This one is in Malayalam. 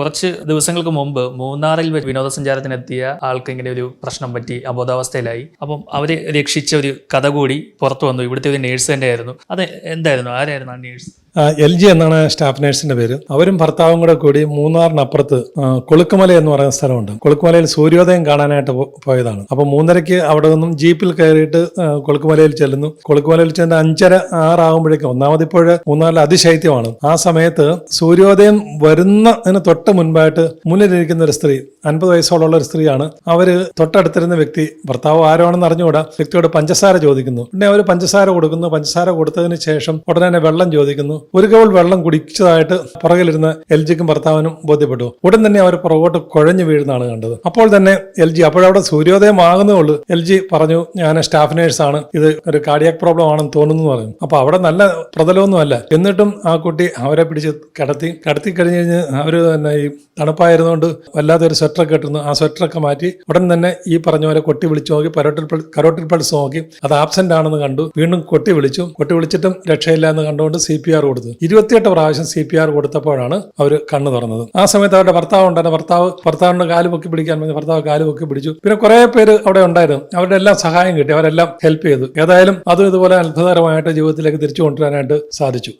കുറച്ച് ദിവസങ്ങൾക്ക് മുമ്പ് മൂന്നാറിൽ വിനോദസഞ്ചാരത്തിനെത്തിയ ആൾക്ക് ഇങ്ങനെ ഒരു പ്രശ്നം പറ്റി അബോധാവസ്ഥയിലായി. അപ്പം അവരെ രക്ഷിച്ച ഒരു കഥ കൂടി പുറത്തു വന്നു. ഇവിടുത്തെ ഒരു നേഴ്സ് തന്നെ ആയിരുന്നു അത് എന്തായിരുന്നു? ആരായിരുന്നു ആ നേഴ്സ് എൽ ജി എന്നാണ് സ്റ്റാഫ് നേഴ്സിന്റെ പേര്. അവരും ഭർത്താവും കൂടെ കൂടി മൂന്നാറിനപ്പുറത്ത് കൊളുക്കുമല എന്ന് പറയുന്ന സ്ഥലമുണ്ട്. കൊളുക്കുമലയിൽ സൂര്യോദയം കാണാനായിട്ട് പോയതാണ്. അപ്പൊ മൂന്നരയ്ക്ക് അവിടെ നിന്നും ജീപ്പിൽ കയറിയിട്ട് കൊളുക്കുമലയിൽ ചെല്ലുന്നു. കൊളുക്കുമലയിൽ ചെന്ന് അഞ്ചര ആറാകുമ്പോഴേക്കും ഒന്നാമത് ഇപ്പോൾ മൂന്നാറിൽ അതിശൈത്യമാണ്. ആ സമയത്ത് സൂര്യോദയം വരുന്നതിന് തൊട്ട് മുൻപായിട്ട് മുന്നിലിരിക്കുന്ന ഒരു സ്ത്രീ അൻപത് വയസ്സോളമുള്ള ഒരു സ്ത്രീയാണ്. അവർ തൊട്ടടുത്തിരുന്ന വ്യക്തി ഭർത്താവ് ആരാണെന്ന് അറിഞ്ഞുകൂടാ വ്യക്തിയോട് പഞ്ചസാര ചോദിക്കുന്നു. ഉടനെ അവർ പഞ്ചസാര കൊടുക്കുന്നു. പഞ്ചസാര കൊടുത്തതിന് ശേഷം ഉടനെ വെള്ളം ചോദിക്കുന്നു. ഒരു കവൾ വെള്ളം കുടിച്ചതായിട്ട് പുറകിലിരുന്ന എൽ ജിക്കും ഭർത്താവിനും ബോധ്യപ്പെട്ടു. ഉടൻ തന്നെ അവർ പുറകോട്ട് കുഴഞ്ഞു വീഴുന്നതാണ് കണ്ടത്. അപ്പോൾ തന്നെ എൽ ജി അപ്പോഴവിടെ സൂര്യോദയം ആകുന്നേ ഉള്ളൂ. എൽ ജി പറഞ്ഞു ഞാൻ സ്റ്റാഫ് നേഴ്സാണ്. ഇത് ഒരു കാർഡിയാക് പ്രോബ്ലം ആണെന്ന് തോന്നുന്നു പറഞ്ഞു. അപ്പൊ അവിടെ നല്ല പ്രതലമൊന്നും അല്ല എന്നിട്ടും ആ കുട്ടി അവരെ പിടിച്ച് കിടത്തി കിടത്തി കഴിഞ്ഞ് കഴിഞ്ഞ് അവർ തന്നെ ഈ തണുപ്പായിരുന്നുകൊണ്ട് വല്ലാതെ ഒരു സ്വെറ്ററൊക്കെ ഇട്ടുന്നു ആ സ്വെറ്ററൊക്കെ മാറ്റി ഉടൻ തന്നെ ഈ പറഞ്ഞ പോലെ കൊട്ടി വിളിച്ചു നോക്കി പരോട്ടിൽ കരോട്ടിൽ പൾസ് നോക്കി. അത് ആബ്സെന്റ് ആണെന്ന് കണ്ടു. വീണ്ടും കൊട്ടി വിളിച്ചു. കൊട്ടി വിളിച്ചിട്ടും രക്ഷയില്ല എന്ന് കണ്ടുകൊണ്ട് സി പി ആർ കൊടുത്തു ഇരുപത്തിയെട്ട് പ്രാവശ്യം സി പി ആർ കൊടുത്തപ്പോഴാണ് അവർ കണ്ണു തുറന്നത്. ആ സമയത്ത് അവരുടെ ഭർത്താവ് ഉണ്ടായിരുന്നു. ഭർത്താവ് ഭർത്താവിന്റെ കാൽ പൊക്കി പിടിക്കാൻ പറഞ്ഞു ഭർത്താവ് കാൽ പൊക്കി പിടിച്ചു. പിന്നെ കുറെ പേര് അവിടെ ഉണ്ടായിരുന്നു. അവരുടെ എല്ലാം സഹായം കിട്ടി. അവരെല്ലാം ഹെൽപ്പ് ചെയ്തു. ഏതായാലും അതും ഇതുപോലെ അത്ഭുതകരമായിട്ട് ജീവിതത്തിലേക്ക് തിരിച്ചു കൊണ്ടുവരാനായിട്ട് സാധിച്ചു.